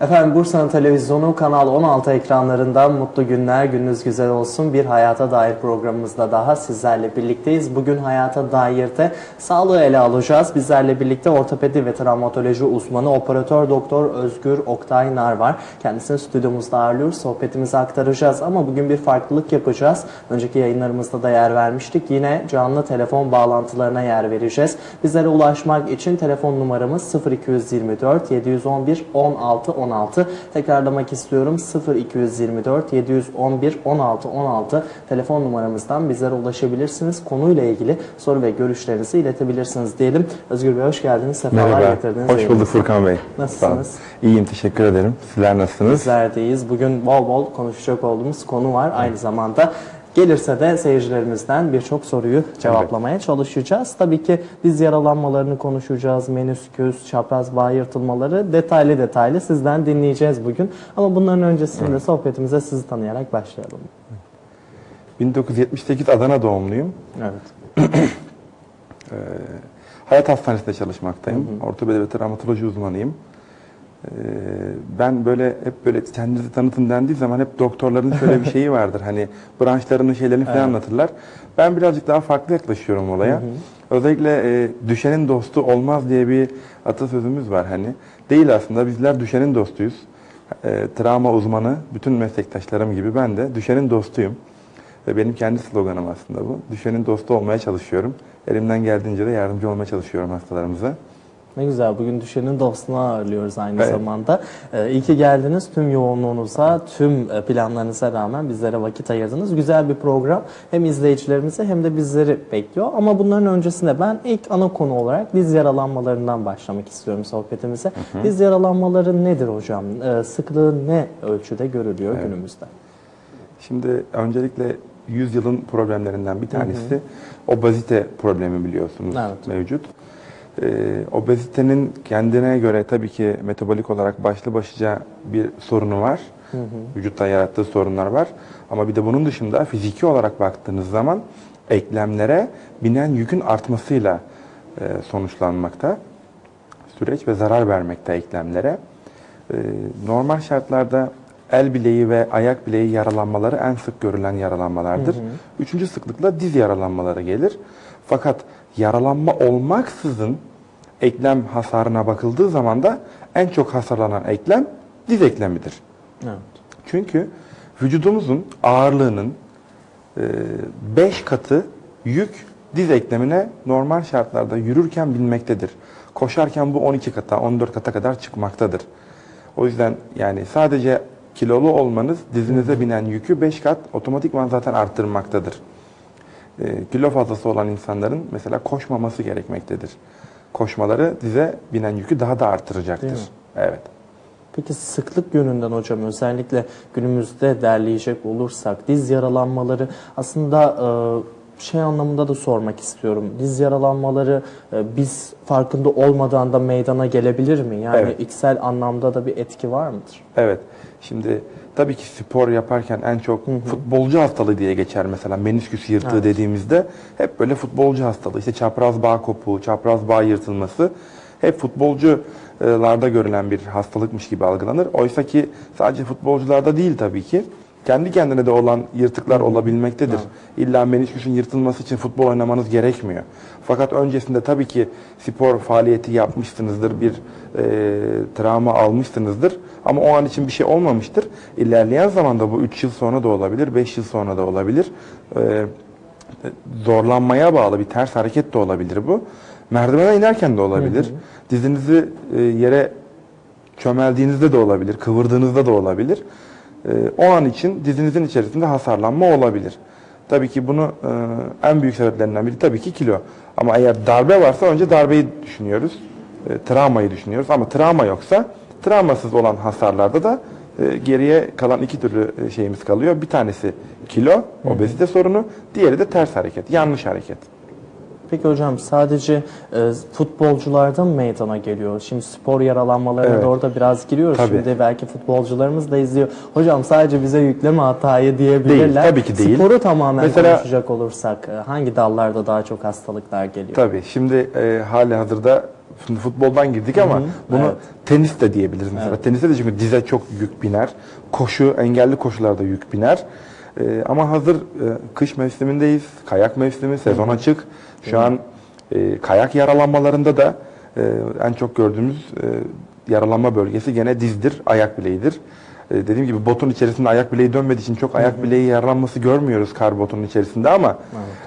Efendim Bursa'nın televizyonu Kanal 16 ekranlarından mutlu günler, gününüz güzel olsun. Bir hayata dair programımızda daha sizlerle birlikteyiz. Bugün hayata dairde sağlığı ele alacağız. Bizlerle birlikte ortopedi ve travmatoloji uzmanı operatör doktor Özgür Oktay Nar var. Kendisini stüdyomuzda ağırlıyoruz, sohbetimizi aktaracağız ama bugün bir farklılık yapacağız. Önceki yayınlarımızda da yer vermiştik. Yine canlı telefon bağlantılarına yer vereceğiz. Bizlere ulaşmak için telefon numaramız 0224 711 16 16. Tekrarlamak istiyorum 0224 711 16 16 telefon numaramızdan bizlere ulaşabilirsiniz. Konuyla ilgili soru ve görüşlerinizi iletebilirsiniz diyelim. Özgür Bey hoş geldiniz. Sefalar Merhaba. getirdiniz. Hoş bulduk Furkan Bey. Nasılsınız? İyiyim, teşekkür ederim. Sizler nasılsınız? Bizlerdeyiz. Bugün bol bol konuşacak olduğumuz konu var. Aynı zamanda gelirse de seyircilerimizden birçok soruyu cevaplamaya çalışacağız. Tabii ki diz yaralanmalarını konuşacağız. Menüsküs, çapraz bağ yırtılmaları detaylı detaylı sizden dinleyeceğiz bugün. Ama bunların öncesinde sohbetimize sizi tanıyarak başlayalım. 1978 Adana doğumluyum. Evet. Hayat Hastanesi'nde çalışmaktayım. Ortopedi ve travmatoloji uzmanıyım. Ben böyle hep böyle kendinizi tanıtın dendiği zaman hep doktorların şöyle bir şeyi vardır. Hani branşlarının şeylerini falan anlatırlar. Ben birazcık daha farklı yaklaşıyorum olaya. Özellikle e, düşenin dostu olmaz diye bir atasözümüz var hani. Değil aslında bizler düşenin dostuyuz. E, travma uzmanı bütün meslektaşlarım gibi ben de düşenin dostuyum. Ve benim kendi sloganım aslında bu. Düşenin dostu olmaya çalışıyorum. Elimden geldiğince de yardımcı olmaya çalışıyorum hastalarımıza. Ne güzel. Bugün düşenin dostunu ağırlıyoruz aynı Evet. zamanda. Ee, iyi ki geldiniz. Tüm yoğunluğunuza, tüm e, planlarınıza rağmen bizlere vakit ayırdınız. Güzel bir program. Hem izleyicilerimizi hem de bizleri bekliyor. Ama bunların öncesinde ben ilk ana konu olarak diz yaralanmalarından başlamak istiyorum sohbetimize. Diz yaralanmaları nedir hocam? Ee, sıklığı ne ölçüde görülüyor günümüzde? Şimdi öncelikle 100 yılın problemlerinden bir tanesi obezite problemi biliyorsunuz Evet. mevcut. Ee, obezitenin kendine göre tabii ki metabolik olarak başlı başlıca bir sorunu var. Vücutta yarattığı sorunlar var. Ama bir de bunun dışında fiziki olarak baktığınız zaman eklemlere binen yükün artmasıyla e, sonuçlanmakta. Süreç ve zarar vermekte eklemlere. Ee, normal şartlarda el bileği ve ayak bileği yaralanmaları en sık görülen yaralanmalardır. Üçüncü sıklıkla diz yaralanmaları gelir. Fakat yaralanma olmaksızın eklem hasarına bakıldığı zaman da en çok hasarlanan eklem diz eklemidir. Evet. Çünkü vücudumuzun ağırlığının 5 katı yük diz eklemine normal şartlarda yürürken binmektedir. Koşarken bu 12 kata, 14 kata kadar çıkmaktadır. O yüzden yani sadece kilolu olmanız dizinize binen yükü 5 kat otomatikman zaten arttırmaktadır. Ee, kilo fazlası olan insanların mesela koşmaması gerekmektedir. Koşmaları dize binen yükü daha da mi? Evet. Peki sıklık yönünden hocam özellikle günümüzde derleyecek olursak diz yaralanmaları aslında e, şey anlamında da sormak istiyorum. Diz yaralanmaları e, biz farkında olmadan da meydana gelebilir mi? Yani Evet. içsel anlamda da bir etki var mıdır? Evet. Şimdi tabii ki spor yaparken en çok futbolcu hastalığı diye geçer mesela menisküs yırtığı Evet. dediğimizde hep böyle futbolcu hastalığı işte çapraz bağ kopuğu, çapraz bağ yırtılması hep futbolcularda görülen bir hastalıkmış gibi algılanır. Oysa ki sadece futbolcularda değil tabii ki kendi kendine de olan yırtıklar olabilmektedir. İlla menisküsün yırtılması için futbol oynamanız gerekmiyor. Fakat öncesinde tabii ki spor faaliyeti yapmışsınızdır, bir e, travma almışsınızdır. Ama o an için bir şey olmamıştır. İlerleyen zamanda bu 3 yıl sonra da olabilir, 5 yıl sonra da olabilir. E, zorlanmaya bağlı bir ters hareket de olabilir bu. Merdivene inerken de olabilir. Dizinizi e, yere çömeldiğinizde de olabilir, kıvırdığınızda da olabilir. Ee, o an için dizinizin içerisinde hasarlanma olabilir. Tabii ki bunu e, en büyük sebeplerinden biri tabii ki kilo. Ama eğer darbe varsa önce darbeyi düşünüyoruz, e, travmayı düşünüyoruz. Ama travma yoksa travmasız olan hasarlarda da e, geriye kalan iki türlü şeyimiz kalıyor. Bir tanesi kilo, obezite sorunu, diğeri de ters hareket, yanlış hareket. Peki hocam sadece e, futbolcularda mı meydana geliyor? Şimdi spor yaralanmalarına Evet. da orada biraz giriyoruz. Tabii. Şimdi belki futbolcularımız da izliyor. Hocam sadece bize yükleme hatayı diyebilirler. Değil, tabii ki değil. Sporu tamamen Mesela- konuşacak olursak e, hangi dallarda daha çok hastalıklar geliyor? Tabii şimdi e, hali hazırda şimdi futboldan girdik ama Hı hı, bunu evet. tenis de diyebiliriz mesela. Evet. Teniste de çünkü dize çok yük biner. Koşu, engelli koşularda yük biner. Ee, ama hazır e, kış mevsimindeyiz. Kayak mevsimi, sezon açık. Şu an e, kayak yaralanmalarında da e, en çok gördüğümüz e, yaralanma bölgesi gene dizdir, ayak bileğidir. E, dediğim gibi botun içerisinde ayak bileği dönmediği için çok ayak bileği yaralanması görmüyoruz kar botunun içerisinde ama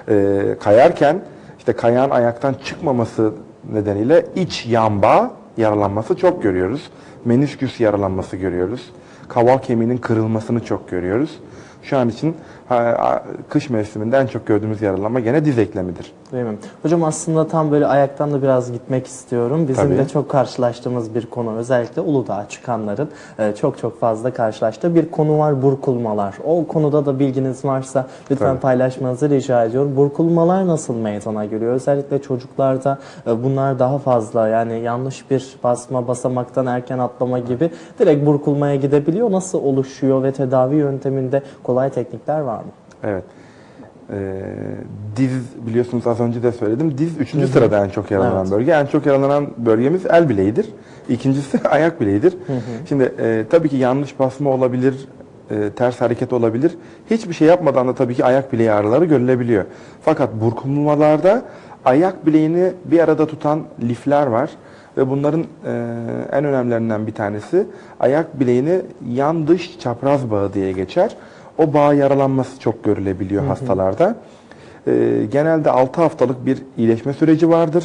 e, kayarken işte kayağın ayaktan çıkmaması nedeniyle iç yan bağ yaralanması çok görüyoruz. Menisküs yaralanması görüyoruz. Kaval kemiğinin kırılmasını çok görüyoruz. Şu an için kış mevsiminde en çok gördüğümüz yaralanma gene diz eklemidir. Değil mi? Hocam aslında tam böyle ayaktan da biraz gitmek istiyorum. Bizim Tabii. de çok karşılaştığımız bir konu. Özellikle Uludağ'a çıkanların e, çok çok fazla karşılaştığı bir konu var burkulmalar. O konuda da bilginiz varsa lütfen Tabii. paylaşmanızı rica ediyorum. Burkulmalar nasıl meydana geliyor? Özellikle çocuklarda e, bunlar daha fazla. Yani yanlış bir basma, basamaktan erken atlama gibi direkt burkulmaya gidebiliyor. Nasıl oluşuyor ve tedavi yönteminde kolay teknikler var mı? Evet. Ee, diz biliyorsunuz az önce de söyledim. Diz üçüncü sırada en çok yaralanan Evet. bölge. En çok yaralanan bölgemiz el bileğidir. İkincisi ayak bileğidir. Şimdi e, tabii ki yanlış basma olabilir, e, ters hareket olabilir. Hiçbir şey yapmadan da tabii ki ayak bileği ağrıları görülebiliyor. Fakat burkulmalarda ayak bileğini bir arada tutan lifler var. Ve bunların e, en önemlilerinden bir tanesi ayak bileğini yan dış çapraz bağı diye geçer. O bağ yaralanması çok görülebiliyor hastalarda. E, genelde 6 haftalık bir iyileşme süreci vardır.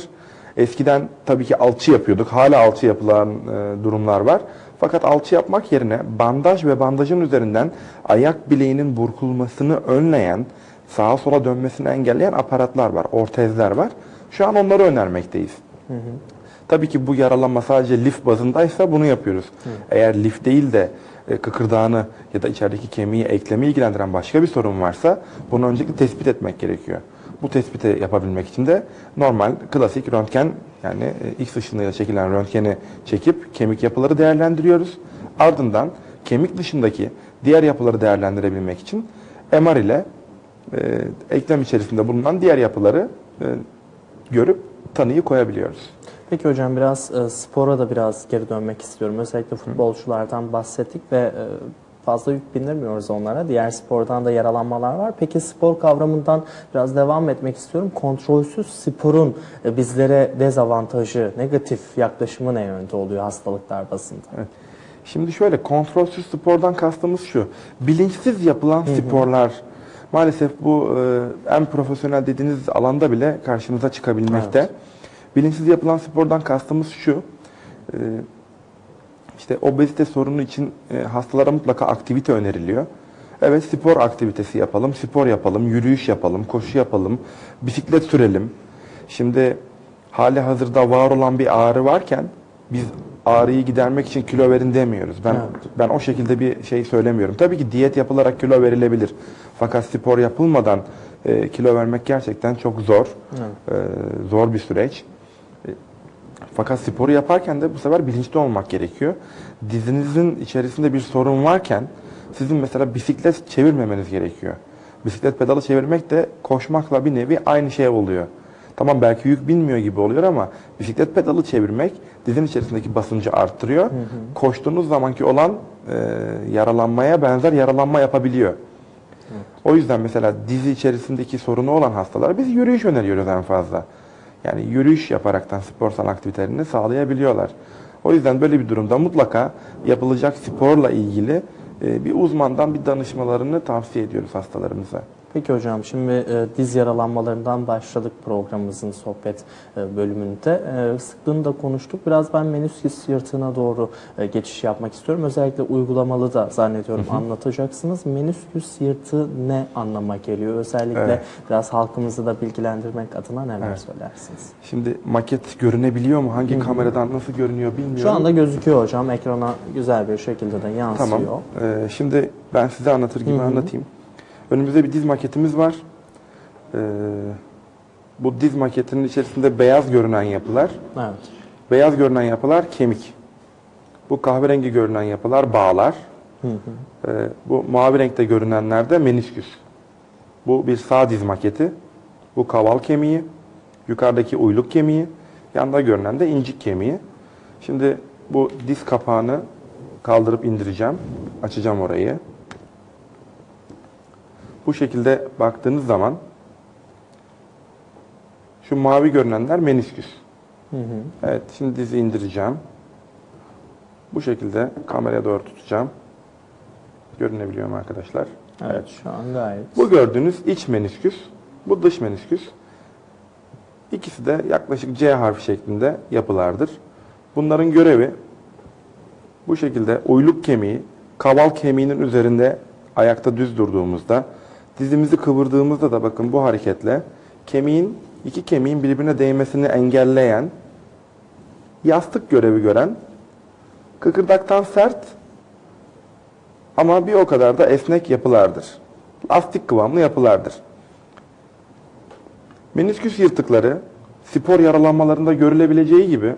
Eskiden tabii ki alçı yapıyorduk. Hala alçı yapılan e, durumlar var. Fakat alçı yapmak yerine bandaj ve bandajın üzerinden ayak bileğinin burkulmasını önleyen, sağa sola dönmesini engelleyen aparatlar var, ortezler var. Şu an onları önermekteyiz. Tabii ki bu yaralanma sadece lif bazındaysa bunu yapıyoruz. Eğer lif değil de e, kıkırdağını ya da içerideki kemiği eklemi ilgilendiren başka bir sorun varsa bunu öncelikle tespit etmek gerekiyor. Bu tespiti yapabilmek için de normal klasik röntgen yani e, X ışınıyla çekilen röntgeni çekip kemik yapıları değerlendiriyoruz. Ardından kemik dışındaki diğer yapıları değerlendirebilmek için MR ile e, eklem içerisinde bulunan diğer yapıları e, görüp tanıyı koyabiliyoruz. Peki hocam biraz e, spora da biraz geri dönmek istiyorum. Özellikle futbolculardan bahsettik ve e, fazla yük bindirmiyoruz onlara. Diğer spordan da yaralanmalar var. Peki spor kavramından biraz devam etmek istiyorum. Kontrolsüz sporun e, bizlere dezavantajı, negatif yaklaşımı ne yönde oluyor hastalıklar bazında? Şimdi şöyle kontrolsüz spordan kastımız şu. Bilinçsiz yapılan sporlar maalesef bu e, en profesyonel dediğiniz alanda bile karşınıza çıkabilmekte. Evet. Bilinçsiz yapılan spordan kastımız şu. e, işte obezite sorunu için e, hastalara mutlaka aktivite öneriliyor. Evet spor aktivitesi yapalım, spor yapalım, yürüyüş yapalım, koşu yapalım, bisiklet sürelim. Şimdi hali hazırda var olan bir ağrı varken biz ağrıyı gidermek için kilo verin demiyoruz. Ben Evet. ben o şekilde bir şey söylemiyorum. Tabii ki diyet yapılarak kilo verilebilir. Fakat spor yapılmadan e, kilo vermek gerçekten çok zor. E, zor bir süreç. Fakat sporu yaparken de bu sefer bilinçli olmak gerekiyor. Dizinizin içerisinde bir sorun varken sizin mesela bisiklet çevirmemeniz gerekiyor. Bisiklet pedalı çevirmek de koşmakla bir nevi aynı şey oluyor. Tamam belki yük binmiyor gibi oluyor ama bisiklet pedalı çevirmek dizin içerisindeki basıncı arttırıyor. Koştuğunuz zamanki olan e, yaralanmaya benzer yaralanma yapabiliyor. O yüzden mesela dizi içerisindeki sorunu olan hastalara biz yürüyüş öneriyoruz en fazla. Yani yürüyüş yaparaktan sporsal aktivitelerini sağlayabiliyorlar. O yüzden böyle bir durumda mutlaka yapılacak sporla ilgili e, bir uzmandan bir danışmalarını tavsiye ediyoruz hastalarımıza. Peki hocam şimdi e, diz yaralanmalarından başladık programımızın sohbet e, bölümünde. E, sıklığını da konuştuk. Biraz ben menüsküs yırtığına doğru e, geçiş yapmak istiyorum. Özellikle uygulamalı da zannediyorum anlatacaksınız. Menüsküs yırtığı ne anlama geliyor? Özellikle Evet. biraz halkımızı da bilgilendirmek adına neler söylersiniz? Şimdi maket görünebiliyor mu? Hangi kameradan nasıl görünüyor bilmiyorum. Şu anda gözüküyor hocam. Ekrana güzel bir şekilde de yansıyor. Tamam. Ee, şimdi ben size anlatır gibi anlatayım. Önümüzde bir diz maketimiz var. Ee, bu diz maketinin içerisinde beyaz görünen yapılar. Evet. Beyaz görünen yapılar kemik. Bu kahverengi görünen yapılar bağlar. Ee, bu mavi renkte görünenler de menisküs. Bu bir sağ diz maketi. Bu kaval kemiği. Yukarıdaki uyluk kemiği. Yanda görünen de incik kemiği. Şimdi bu diz kapağını kaldırıp indireceğim. Açacağım orayı. Bu şekilde baktığınız zaman şu mavi görünenler menisküs. Hı hı. Evet, şimdi dizi indireceğim. Bu şekilde kameraya doğru tutacağım. Görünebiliyor mu arkadaşlar? Evet, şu an gayet. Bu gördüğünüz iç menisküs, bu dış menisküs. İkisi de yaklaşık C harfi şeklinde yapılardır. Bunların görevi bu şekilde uyluk kemiği, kaval kemiğinin üzerinde ayakta düz durduğumuzda, dizimizi kıvırdığımızda da bakın bu hareketle kemiğin, iki kemiğin birbirine değmesini engelleyen, yastık görevi gören, kıkırdaktan sert ama bir o kadar da esnek yapılardır. Lastik kıvamlı yapılardır. Menisküs yırtıkları spor yaralanmalarında görülebileceği gibi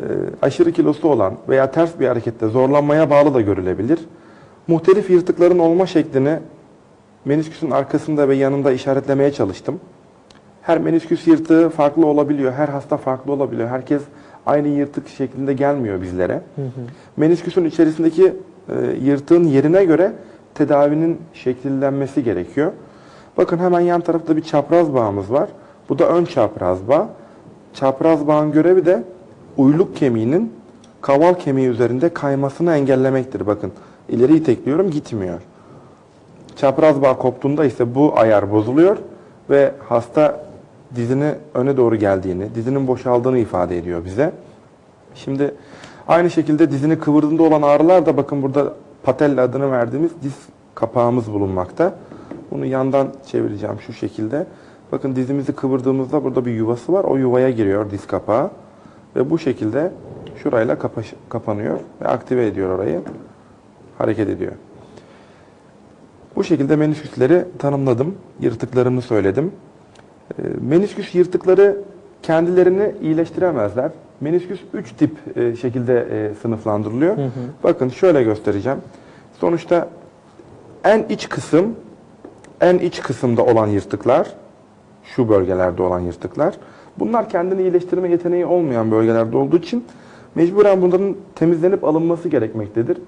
e, aşırı kilosu olan veya ters bir harekette zorlanmaya bağlı da görülebilir. Muhtelif yırtıkların olma şeklini menisküsün arkasında ve yanında işaretlemeye çalıştım. Her menisküs yırtığı farklı olabiliyor, her hasta farklı olabiliyor. Herkes aynı yırtık şeklinde gelmiyor bizlere. Menisküsün içerisindeki e, yırtığın yerine göre tedavinin şekillenmesi gerekiyor. Bakın hemen yan tarafta bir çapraz bağımız var. Bu da ön çapraz bağ. Çapraz bağın görevi de uyluk kemiğinin kaval kemiği üzerinde kaymasını engellemektir. Bakın ileri itekliyorum gitmiyor. Çapraz bağ koptuğunda ise bu ayar bozuluyor ve hasta dizini öne doğru geldiğini, dizinin boşaldığını ifade ediyor bize. Şimdi aynı şekilde dizini kıvırdığında olan ağrılar da bakın burada patella adını verdiğimiz diz kapağımız bulunmakta. Bunu yandan çevireceğim şu şekilde. Bakın dizimizi kıvırdığımızda burada bir yuvası var. O yuvaya giriyor diz kapağı. Ve bu şekilde şurayla kapanıyor ve aktive ediyor orayı. Hareket ediyor. Bu şekilde menisküsleri tanımladım. Yırtıklarını söyledim. E, Menisküs yırtıkları kendilerini iyileştiremezler. Menisküs 3 tip e, şekilde e, sınıflandırılıyor. Hı hı. Bakın şöyle göstereceğim. Sonuçta en iç kısım, en iç kısımda olan yırtıklar, şu bölgelerde olan yırtıklar. Bunlar kendini iyileştirme yeteneği olmayan bölgelerde olduğu için mecburen bunların temizlenip alınması gerekmektedir.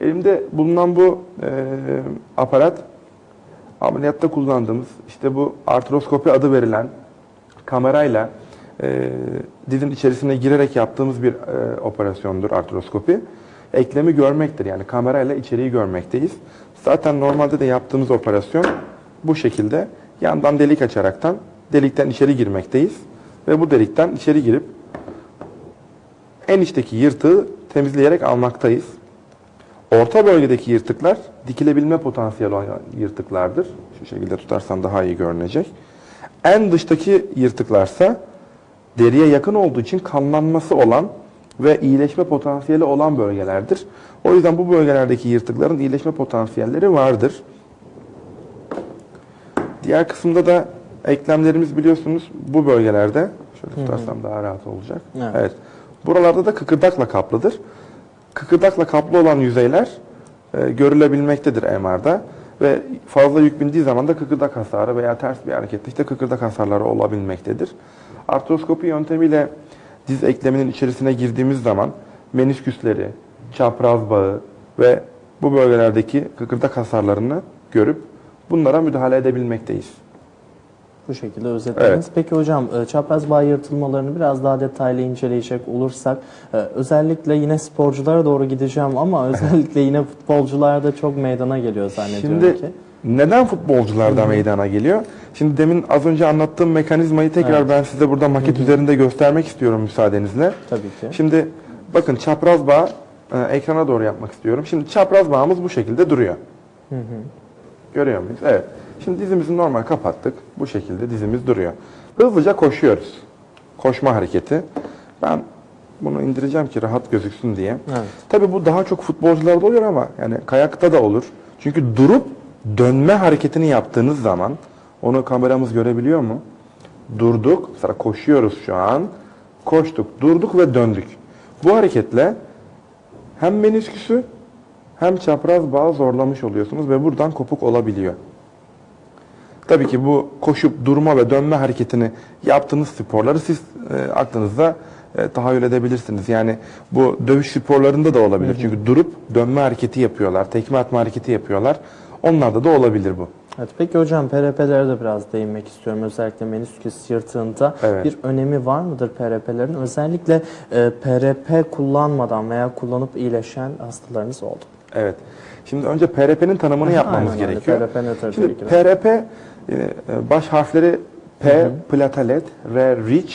Elimde bulunan bu e, aparat ameliyatta kullandığımız işte bu artroskopi adı verilen kamerayla e, dizin içerisine girerek yaptığımız bir e, operasyondur artroskopi. Eklemi görmektir yani kamerayla içeriği görmekteyiz. Zaten normalde de yaptığımız operasyon bu şekilde yandan delik açaraktan delikten içeri girmekteyiz ve bu delikten içeri girip en içteki yırtığı temizleyerek almaktayız. Orta bölgedeki yırtıklar dikilebilme potansiyeli olan yırtıklardır. Şu şekilde tutarsam daha iyi görünecek. En dıştaki yırtıklarsa deriye yakın olduğu için kanlanması olan ve iyileşme potansiyeli olan bölgelerdir. O yüzden bu bölgelerdeki yırtıkların iyileşme potansiyelleri vardır. Diğer kısımda da eklemlerimiz biliyorsunuz bu bölgelerde. Şöyle tutarsam daha rahat olacak. Evet. evet. Buralarda da kıkırdakla kaplıdır. Kıkırdakla kaplı olan yüzeyler e, görülebilmektedir MR'da ve fazla yük bindiği zaman da kıkırdak hasarı veya ters bir harekette işte kıkırdak hasarları olabilmektedir. Artroskopi yöntemiyle diz ekleminin içerisine girdiğimiz zaman menisküsleri, çapraz bağı ve bu bölgelerdeki kıkırdak hasarlarını görüp bunlara müdahale edebilmekteyiz. Bu şekilde özetlediniz. Evet. Peki hocam e, çapraz bağ yırtılmalarını biraz daha detaylı inceleyecek olursak e, özellikle yine sporculara doğru gideceğim ama özellikle yine futbolcularda çok meydana geliyor zannediyorum Şimdi ki. neden futbolcularda meydana geliyor? Şimdi demin az önce anlattığım mekanizmayı tekrar Evet. ben size burada maket üzerinde göstermek istiyorum müsaadenizle. Tabii ki. Şimdi bakın çapraz bağ e, ekrana doğru yapmak istiyorum. Şimdi çapraz bağımız bu şekilde duruyor. Hı hı. Görüyor muyuz? Evet. Şimdi dizimizi normal kapattık. Bu şekilde dizimiz duruyor. Hızlıca koşuyoruz. Koşma hareketi. Ben bunu indireceğim ki rahat gözüksün diye. Evet. Tabii bu daha çok futbolcularda oluyor ama yani kayakta da olur. Çünkü durup dönme hareketini yaptığınız zaman onu kameramız görebiliyor mu? Durduk. Mesela koşuyoruz şu an. Koştuk, durduk ve döndük. Bu hareketle hem menisküsü hem çapraz bağı zorlamış oluyorsunuz ve buradan kopuk olabiliyor. Tabii ki bu koşup durma ve dönme hareketini yaptığınız sporları siz e, aklınızda e, tahayyül edebilirsiniz. Yani bu dövüş sporlarında da olabilir. Çünkü durup dönme hareketi yapıyorlar, tekme atma hareketi yapıyorlar. Onlarda da olabilir bu. Evet, peki hocam PRP'lere de biraz değinmek istiyorum. Özellikle menisküs yırtığında Evet. bir önemi var mıdır PRP'lerin? Özellikle e, PRP kullanmadan veya kullanıp iyileşen hastalarınız oldu. Evet. Şimdi önce PRP'nin tanımını yapmamız Aynen gerekiyor. PRP nedir Şimdi. PRP e, baş harfleri P platelet, R rich,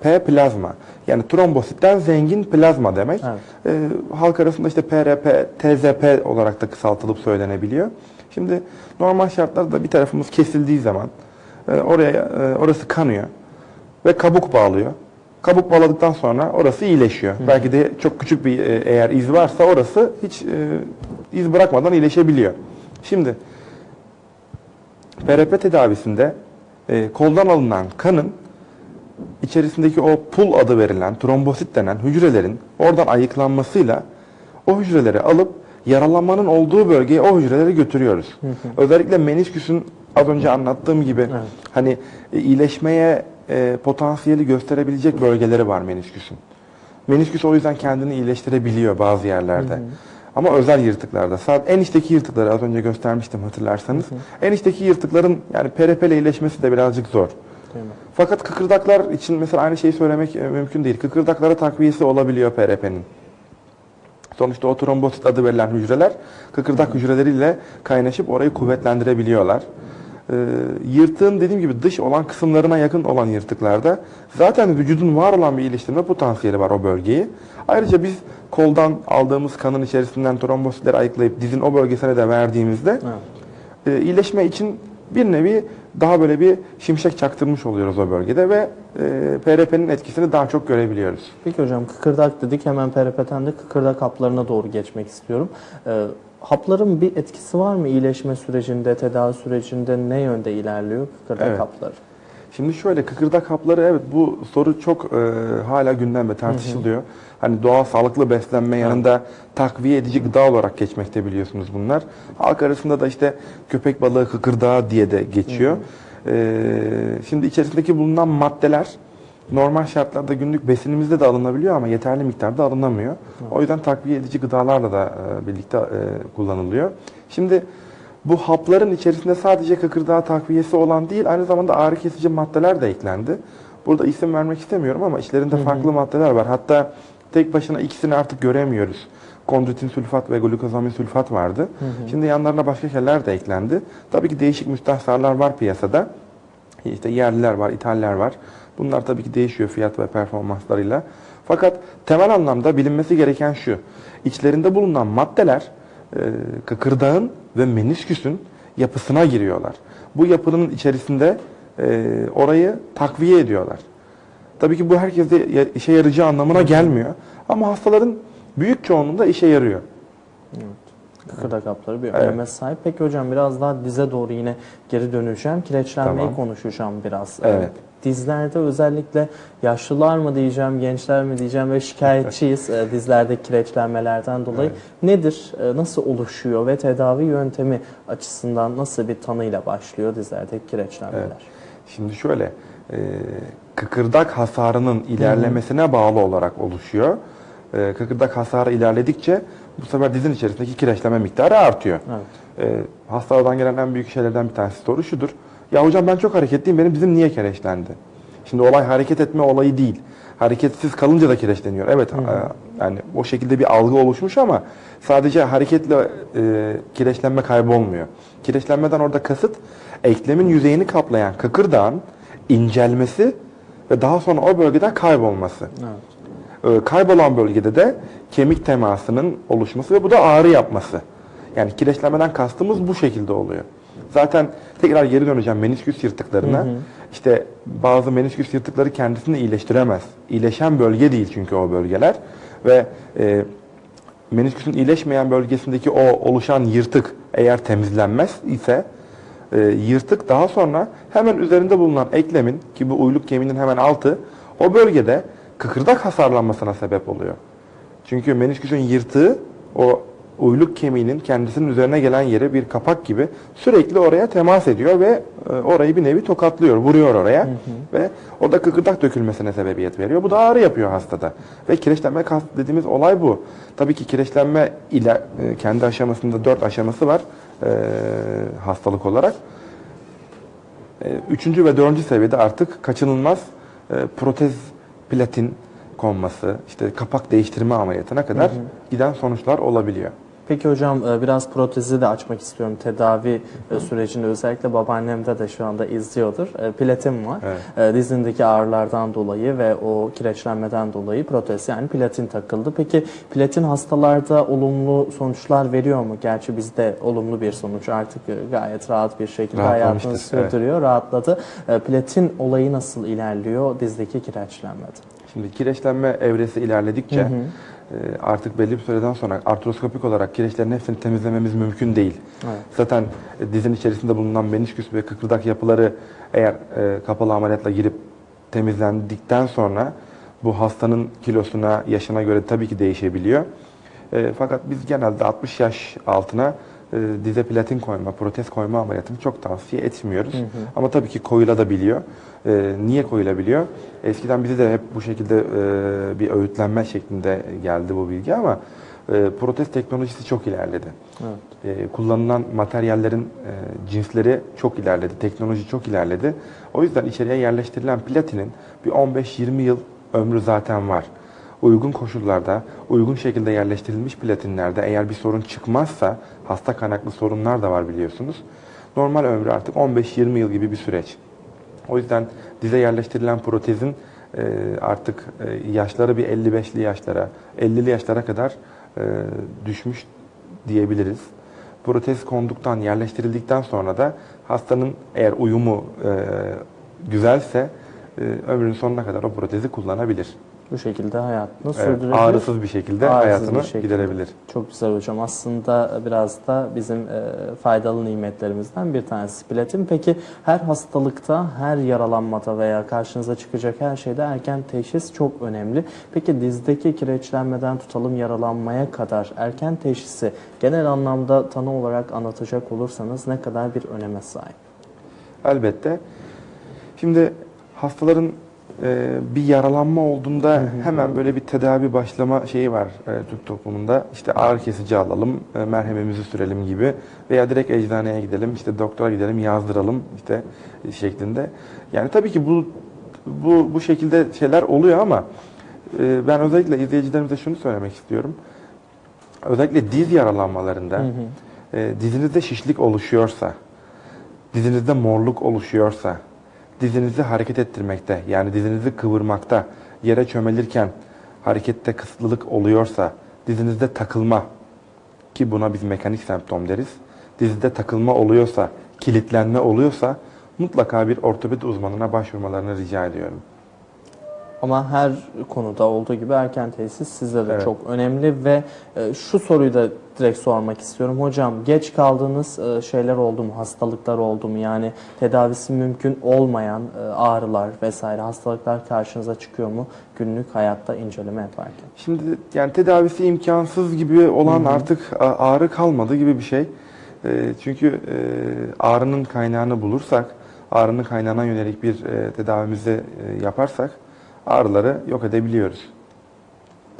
P plazma. Yani trombositten zengin plazma demek. Evet. E, halk arasında işte PRP, TZP olarak da kısaltılıp söylenebiliyor. Şimdi normal şartlarda bir tarafımız kesildiği zaman e, oraya e, orası kanıyor ve kabuk bağlıyor. Kabuk bağladıktan sonra orası iyileşiyor. Belki de çok küçük bir e, eğer iz varsa orası hiç e, iz bırakmadan iyileşebiliyor. Şimdi PRP tedavisinde e, koldan alınan kanın içerisindeki o pul adı verilen trombosit denen hücrelerin oradan ayıklanmasıyla o hücreleri alıp yaralanmanın olduğu bölgeye o hücreleri götürüyoruz. Özellikle menisküsün az önce anlattığım gibi Evet. hani e, iyileşmeye e, potansiyeli gösterebilecek bölgeleri var menisküsün. Menisküs o yüzden kendini iyileştirebiliyor bazı yerlerde. Ama özel yırtıklarda. Sadece en içteki yırtıkları az önce göstermiştim hatırlarsanız. En içteki yırtıkların yani PRP ile iyileşmesi de birazcık zor. Fakat kıkırdaklar için mesela aynı şeyi söylemek e, mümkün değil. Kıkırdaklara takviyesi olabiliyor PRP'nin. Sonuçta o trombosit adı verilen hücreler kıkırdak hücreleriyle kaynaşıp orayı kuvvetlendirebiliyorlar. Ee, yırtığın dediğim gibi dış olan kısımlarına yakın olan yırtıklarda zaten vücudun var olan bir iyileştirme potansiyeli var o bölgeyi. Ayrıca biz koldan aldığımız kanın içerisinden trombositleri ayıklayıp dizin o bölgesine de verdiğimizde Evet. e, iyileşme için bir nevi daha böyle bir şimşek çaktırmış oluyoruz o bölgede ve e, PRP'nin etkisini daha çok görebiliyoruz. Peki hocam kıkırdak dedik hemen PRP'den de kıkırdak haplarına doğru geçmek istiyorum. Ee, hapların bir etkisi var mı iyileşme sürecinde, tedavi sürecinde ne yönde ilerliyor kıkırdak Evet. hapları? Şimdi şöyle kıkırdak hapları evet bu soru çok e, hala gündemde tartışılıyor. Hani doğal sağlıklı beslenme yanında takviye edici gıda olarak geçmekte biliyorsunuz bunlar. Halk arasında da işte köpek balığı kıkırdağı diye de geçiyor. E, şimdi içerisindeki bulunan maddeler normal şartlarda günlük besinimizde de alınabiliyor ama yeterli miktarda alınamıyor. O yüzden takviye edici gıdalarla da e, birlikte e, kullanılıyor. Şimdi bu hapların içerisinde sadece kıkırdağı takviyesi olan değil, aynı zamanda ağrı kesici maddeler de eklendi. Burada isim vermek istemiyorum ama içlerinde farklı maddeler var. Hatta tek başına ikisini artık göremiyoruz. Kondroitin sülfat ve glukozamin sülfat vardı. Şimdi yanlarına başka şeyler de eklendi. Tabii ki değişik müstahsarlar var piyasada. İşte yerliler var, ithaller var. Bunlar tabii ki değişiyor fiyat ve performanslarıyla. Fakat temel anlamda bilinmesi gereken şu. İçlerinde bulunan maddeler e, kıkırdağın ve menisküsün yapısına giriyorlar. Bu yapının içerisinde e, orayı takviye ediyorlar. Tabii ki bu herkeste ya- işe yarayacağı anlamına gelmiyor. Ama hastaların büyük çoğunluğunda işe yarıyor. Kıkırdak hapları bir Evet. öneme sahip. Peki hocam biraz daha dize doğru yine geri döneceğim. Kireçlenmeyi Tamam. konuşacağım biraz. Evet. Dizlerde özellikle yaşlılar mı diyeceğim, gençler mi diyeceğim ve şikayetçiyiz e, dizlerdeki kireçlenmelerden dolayı. Nedir, e, nasıl oluşuyor ve tedavi yöntemi açısından nasıl bir tanıyla başlıyor dizlerdeki kireçlenmeler? Evet. Şimdi şöyle, e, kıkırdak hasarının ilerlemesine bağlı olarak oluşuyor. E, kıkırdak hasarı ilerledikçe bu sefer dizin içerisindeki kireçleme miktarı artıyor. Evet. E, hastalardan gelen en büyük şeylerden bir tanesi soru şudur. Ya hocam ben çok hareketliyim, benim dizim niye kireçlendi? Şimdi olay hareket etme olayı değil. Hareketsiz kalınca da kireçleniyor. Evet, e, yani o şekilde bir algı oluşmuş ama sadece hareketle e, kireçlenme kaybolmuyor. Kireçlenmeden orada kasıt eklemin yüzeyini kaplayan kıkırdağın incelmesi ve daha sonra o bölgeden kaybolması. Evet. Ee, kaybolan bölgede de kemik temasının oluşması ve bu da ağrı yapması. Yani kireçlenmeden kastımız bu şekilde oluyor. Zaten tekrar geri döneceğim menisküs yırtıklarına. İşte bazı menisküs yırtıkları kendisini iyileştiremez. İyileşen bölge değil çünkü o bölgeler. Ve e, menisküsün iyileşmeyen bölgesindeki o oluşan yırtık eğer temizlenmez ise e, yırtık daha sonra hemen üzerinde bulunan eklemin ki bu uyluk kemiğinin hemen altı o bölgede kıkırdak hasarlanmasına sebep oluyor. Çünkü menisküsün yırtığı o uyluk kemiğinin kendisinin üzerine gelen yere bir kapak gibi sürekli oraya temas ediyor ve e, orayı bir nevi tokatlıyor, vuruyor oraya ve o da kıkırdak dökülmesine sebebiyet veriyor. Bu da ağrı yapıyor hastada. Ve kireçlenme kas dediğimiz olay bu. Tabii ki kireçlenme ile e, kendi aşamasında dört aşaması var e, hastalık olarak. E, Üçüncü ve dördüncü seviyede artık kaçınılmaz e, protez platin konması, işte kapak değiştirme ameliyatına kadar giden sonuçlar olabiliyor. Peki hocam e, biraz protezi de açmak istiyorum. Tedavi e, sürecinde özellikle babaannemde de şu anda izliyordur. E, Platin var. Evet. Dizindeki ağrılardan dolayı ve o kireçlenmeden dolayı protez yani platin takıldı. Peki platin hastalarda olumlu sonuçlar veriyor mu? Gerçi bizde olumlu bir sonuç artık gayet rahat bir şekilde hayatını Rahatlamıştır, evet. sürdürüyor, rahatladı. Platin olayı nasıl ilerliyor dizdeki kireçlenmede? Şimdi kireçlenme evresi ilerledikçe e, artık belli bir süreden sonra artroskopik olarak kireçlerin hepsini temizlememiz mümkün değil. Evet. Zaten e, dizin içerisinde bulunan menisküs ve kıkırdak yapıları eğer e, kapalı ameliyatla girip temizlendikten sonra bu hastanın kilosuna, yaşına göre tabii ki değişebiliyor. E, fakat biz genelde 60 yaş altına e, dize platin koyma, protez koyma ameliyatını çok tavsiye etmiyoruz. Ama tabii ki koyulabiliyor. E, niye koyulabiliyor? Eskiden bize de hep bu şekilde e, bir öğütlenme şeklinde geldi bu bilgi ama e, protez teknolojisi çok ilerledi. Evet. E, kullanılan materyallerin e, cinsleri çok ilerledi, teknoloji çok ilerledi. O yüzden içeriye yerleştirilen platinin bir 15-20 yıl ömrü zaten var. Uygun koşullarda, uygun şekilde yerleştirilmiş platinlerde eğer bir sorun çıkmazsa, hasta kaynaklı sorunlar da var biliyorsunuz. Normal ömrü artık 15-20 yıl gibi bir süreç. O yüzden dize yerleştirilen protezin e, artık e, yaşları bir 55'li yaşlara, 50'li yaşlara kadar e, düşmüş diyebiliriz. Protez konduktan, yerleştirildikten sonra da hastanın eğer uyumu güzelse ömrünün sonuna kadar o protezi kullanabilir. Bu şekilde hayatını Evet, sürdürebilir. ağrısız bir şekilde Ağrısız hayatını bir şekilde. giderebilir. Çok güzel hocam. Aslında biraz da bizim e, faydalı nimetlerimizden bir tanesi platin. Peki her hastalıkta, her yaralanmada veya karşınıza çıkacak her şeyde erken teşhis çok önemli. Peki dizdeki kireçlenmeden tutalım yaralanmaya kadar erken teşhisi genel anlamda tanı olarak anlatacak olursanız ne kadar bir öneme sahip? Elbette. Şimdi hastaların e, bir yaralanma olduğunda hemen böyle bir tedavi başlama şeyi var e, Türk toplumunda. İşte ağrı kesici alalım, e, merhemimizi sürelim gibi veya direkt eczaneye gidelim, işte doktora gidelim, yazdıralım işte e, şeklinde. Yani tabii ki bu bu bu şekilde şeyler oluyor ama e, ben özellikle izleyicilerimize şunu söylemek istiyorum. Özellikle diz yaralanmalarında e, dizinizde şişlik oluşuyorsa, dizinizde morluk oluşuyorsa, dizinizi hareket ettirmekte, yani dizinizi kıvırmakta, yere çömelirken harekette kısıtlılık oluyorsa, dizinizde takılma ki buna biz mekanik semptom deriz. Dizide takılma oluyorsa, kilitlenme oluyorsa mutlaka bir ortopedi uzmanına başvurmalarını rica ediyorum. Ama her konuda olduğu gibi erken tesis sizde de Evet. çok önemli ve e, şu soruyu da direkt sormak istiyorum. Hocam geç kaldığınız e, şeyler oldu mu? Hastalıklar oldu mu? Yani tedavisi mümkün olmayan e, ağrılar vesaire hastalıklar karşınıza çıkıyor mu? Günlük hayatta inceleme yaparken. Şimdi yani tedavisi imkansız gibi olan artık a- ağrı kalmadı gibi bir şey. Çünkü ağrının kaynağını bulursak, ağrının kaynağına yönelik bir tedavimizi yaparsak ağrıları yok edebiliyoruz.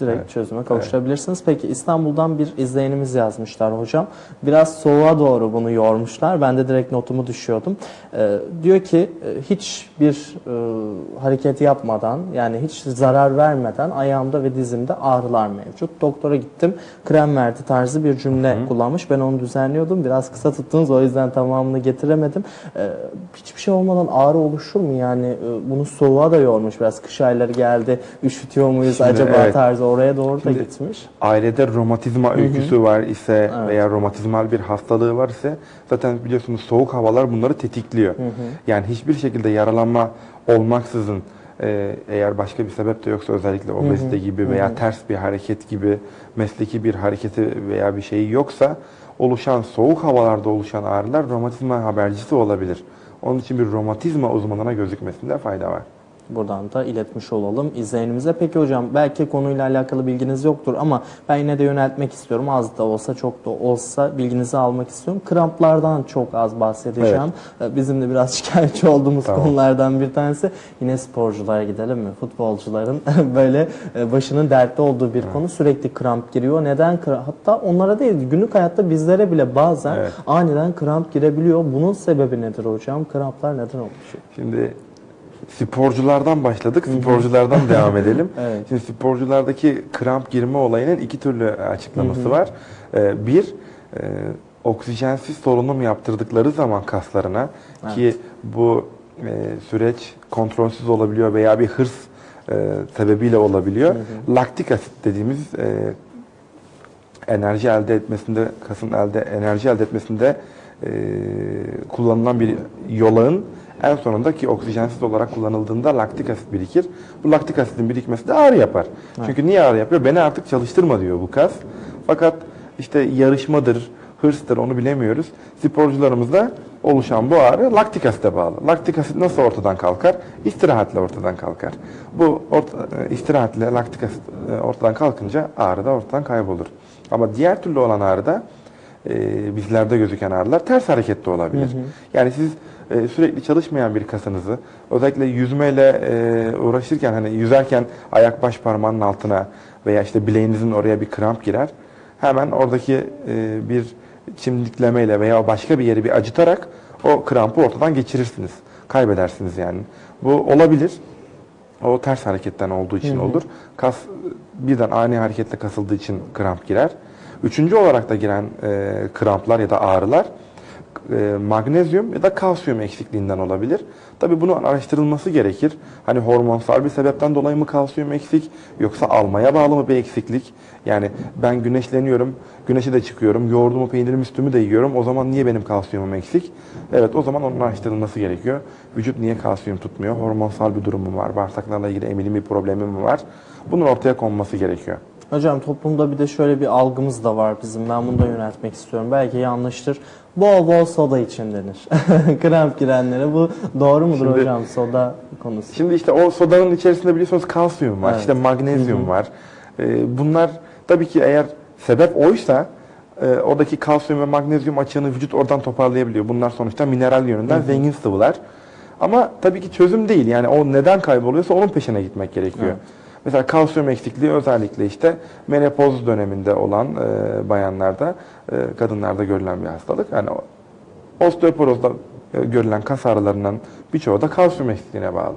Direkt Evet. çözüme kavuşturabilirsiniz. Peki İstanbul'dan bir izleyenimiz yazmışlar hocam. Biraz soğuğa doğru bunu yormuşlar. Ben de direkt notumu düşüyordum. Ee, diyor ki e, hiçbir e, hareket yapmadan yani hiç zarar vermeden ayağımda ve dizimde ağrılar mevcut. Doktora gittim. Krem verdi tarzı bir cümle kullanmış. Ben onu düzenliyordum. Biraz kısa tuttunuz o yüzden tamamını getiremedim. Ee, hiçbir şey olmadan ağrı oluşur mu? Yani e, bunu soğuğa da yormuş biraz. Kış ayları geldi. Üşütüyor muyuz Şimdi acaba evet. tarzı oraya doğru da Şimdi- gitmiş. Ailede romatizma öyküsü var ise Evet. veya romatizmal bir hastalığı var ise zaten biliyorsunuz soğuk havalar bunları tetikliyor. Yani hiçbir şekilde yaralanma olmaksızın e, eğer başka bir sebep de yoksa özellikle obezite gibi veya ters bir hareket gibi mesleki bir hareketi veya bir şeyi yoksa oluşan soğuk havalarda oluşan ağrılar romatizma habercisi olabilir. Onun için bir romatizma uzmanına gözükmesinde fayda var. Buradan da iletmiş olalım izleyenimize. Peki hocam belki konuyla alakalı bilginiz yoktur ama ben yine de yöneltmek istiyorum. Az da olsa çok da olsa bilginizi almak istiyorum. Kramplardan çok az bahsedeceğim. Ee, Bizim de biraz şikayetçi olduğumuz Tamam. konulardan bir tanesi. Yine sporculara gidelim mi? Futbolcuların böyle e, başının dertte olduğu bir konu. Sürekli kramp giriyor. Neden? Hatta onlara değil günlük hayatta bizlere bile bazen Evet. aniden kramp girebiliyor. Bunun sebebi nedir hocam? Kramplar neden oluşuyor? Şimdi sporculardan başladık. Sporculardan devam edelim. Evet. Şimdi sporculardaki kramp girme olayının iki türlü açıklaması var. Ee, bir, e, oksijensiz solunum yaptırdıkları zaman kaslarına ki bu e, süreç kontrolsüz olabiliyor veya bir hırs e, sebebiyle olabiliyor. Laktik asit dediğimiz e, enerji elde etmesinde, kasın elde enerji elde etmesinde e, kullanılan bir yolağın en sonunda ki oksijensiz olarak kullanıldığında laktik asit birikir. Bu laktik asitin birikmesi de ağrı yapar. Çünkü niye ağrı yapıyor? Beni artık çalıştırma diyor bu kas. Fakat işte yarışmadır, hırstır onu bilemiyoruz. Sporcularımızda oluşan bu ağrı laktik asite bağlı. Laktik asit nasıl ortadan kalkar? İstirahatle ortadan kalkar. Bu orta, e, istirahatle laktik asit e, ortadan kalkınca ağrı da ortadan kaybolur. Ama diğer türlü olan ağrıda e, bizlerde gözüken ağrılar ters harekette olabilir. Yani siz e, sürekli çalışmayan bir kasınızı özellikle yüzmeyle e, uğraşırken hani yüzerken ayak baş parmağının altına veya işte bileğinizin oraya bir kramp girer. Hemen oradaki e, bir çimdiklemeyle veya başka bir yeri bir acıtarak o krampı ortadan geçirirsiniz. Kaybedersiniz yani. Bu olabilir. O ters hareketten olduğu için olur. Kas birden ani hareketle kasıldığı için kramp girer. Üçüncü olarak da giren e, kramplar ya da ağrılar e, magnezyum ya da kalsiyum eksikliğinden olabilir. Tabii bunun araştırılması gerekir. Hani hormonsal bir sebepten dolayı mı kalsiyum eksik yoksa almaya bağlı mı bir eksiklik? Yani ben güneşleniyorum, güneşe de çıkıyorum, yoğurdumu, peynirimi, sütümü de yiyorum. O zaman niye benim kalsiyumum eksik? Evet o zaman onun araştırılması gerekiyor. Vücut niye kalsiyum tutmuyor? Hormonsal bir durum mu var? Bağırsaklarla ilgili emilim bir problemi mi var? Bunun ortaya konması gerekiyor. Hocam toplumda bir de şöyle bir algımız da var bizim. Ben bunu da yöneltmek istiyorum. Belki yanlıştır. Bol bol soda için denir. Kramp girenlere bu doğru mudur Şimdi- hocam soda konusu? Şimdi işte o sodanın içerisinde biliyorsunuz kalsiyum var, Evet. işte magnezyum var. Ee, bunlar tabii ki eğer sebep oysa e, oradaki kalsiyum ve magnezyum açığını vücut oradan toparlayabiliyor. Bunlar sonuçta mineral yönünden zengin sıvılar. Ama tabii ki çözüm değil. Yani o neden kayboluyorsa onun peşine gitmek gerekiyor. Evet. Mesela kalsiyum eksikliği özellikle işte menopoz döneminde olan e, bayanlarda, e, kadınlarda görülen bir hastalık. Yani osteoporozda e, görülen kas ağrılarının birçoğu da kalsiyum eksikliğine bağlı.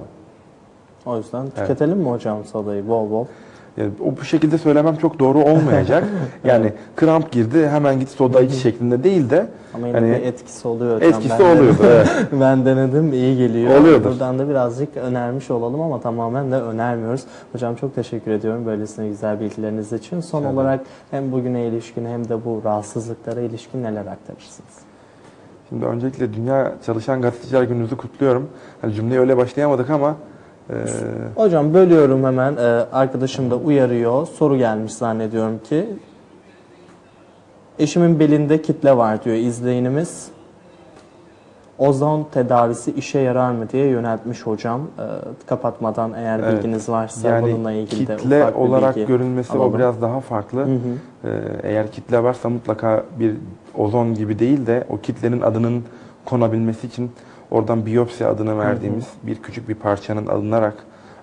O yüzden tüketelim mi hocam sodayı bol bol? O bu şekilde söylemem çok doğru olmayacak. yani kramp girdi hemen git soda iç şeklinde değil de Ama yine hani etkisi oluyor hocam. etkisi Ben oluyordu. Evet. ben denedim iyi geliyor. Oluyordur. Buradan da birazcık önermiş olalım ama tamamen de önermiyoruz. Hocam çok teşekkür ediyorum böylesine güzel bilgileriniz için. Son Tabii. olarak hem bugüne ilişkin hem de bu rahatsızlıklara ilişkin neler aktarırsınız? Şimdi öncelikle Dünya Çalışan Gazeteciler Gününüzü kutluyorum. Hani cümleye öyle başlayamadık ama e, Hocam bölüyorum hemen. Ee, arkadaşım da uyarıyor. Soru gelmiş zannediyorum ki. Eşimin belinde kitle var diyor izleyenimiz. Ozon tedavisi işe yarar mı diye yöneltmiş hocam. Ee, kapatmadan eğer Evet. bilginiz varsa yani bununla ilgili de kitle olarak bilgi görülmesi alalım. o biraz daha farklı. Hı hı. E, eğer kitle varsa mutlaka bir ozon gibi değil de o kitlenin adının konabilmesi için oradan biyopsi adını verdiğimiz bir küçük bir parçanın alınarak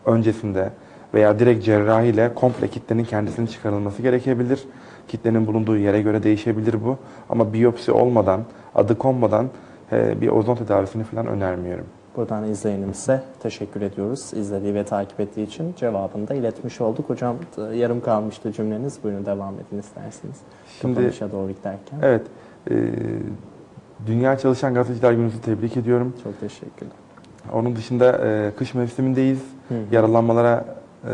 öncesinde veya direkt cerrahiyle komple kitlenin kendisinin çıkarılması gerekebilir. Kitlenin bulunduğu yere göre değişebilir bu. Ama biyopsi olmadan, adı konmadan e, bir ozon tedavisini falan önermiyorum. Buradan izleyenimize teşekkür ediyoruz. İzlediği ve takip ettiği için cevabını da iletmiş olduk. Hocam yarım kalmıştı cümleniz. Buyurun devam edin isterseniz. Şimdi- Kapanışa doğru giderken. Evet, e, Dünya Çalışan Gazeteciler Günü'nüzü tebrik ediyorum. Çok teşekkürler. Onun dışında e, kış mevsimindeyiz. Hı. Yaralanmalara e,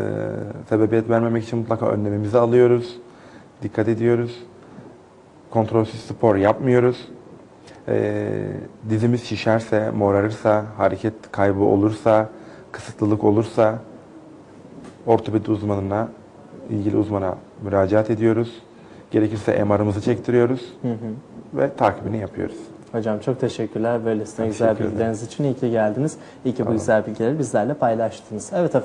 sebebiyet vermemek için mutlaka önlemimizi alıyoruz. Dikkat ediyoruz. Kontrolsüz spor yapmıyoruz. E, dizimiz şişerse, morarırsa, hareket kaybı olursa, kısıtlılık olursa ortopedi uzmanına, ilgili uzmana müracaat ediyoruz. Gerekirse MR'ımızı çektiriyoruz Hı hı. ve takibini yapıyoruz. Hocam çok teşekkürler böylesine güzel Teşekkür ederim. bilgileriniz için. İyi ki geldiniz. İyi ki bu güzel bilgileri bizlerle paylaştınız. Evet efendim.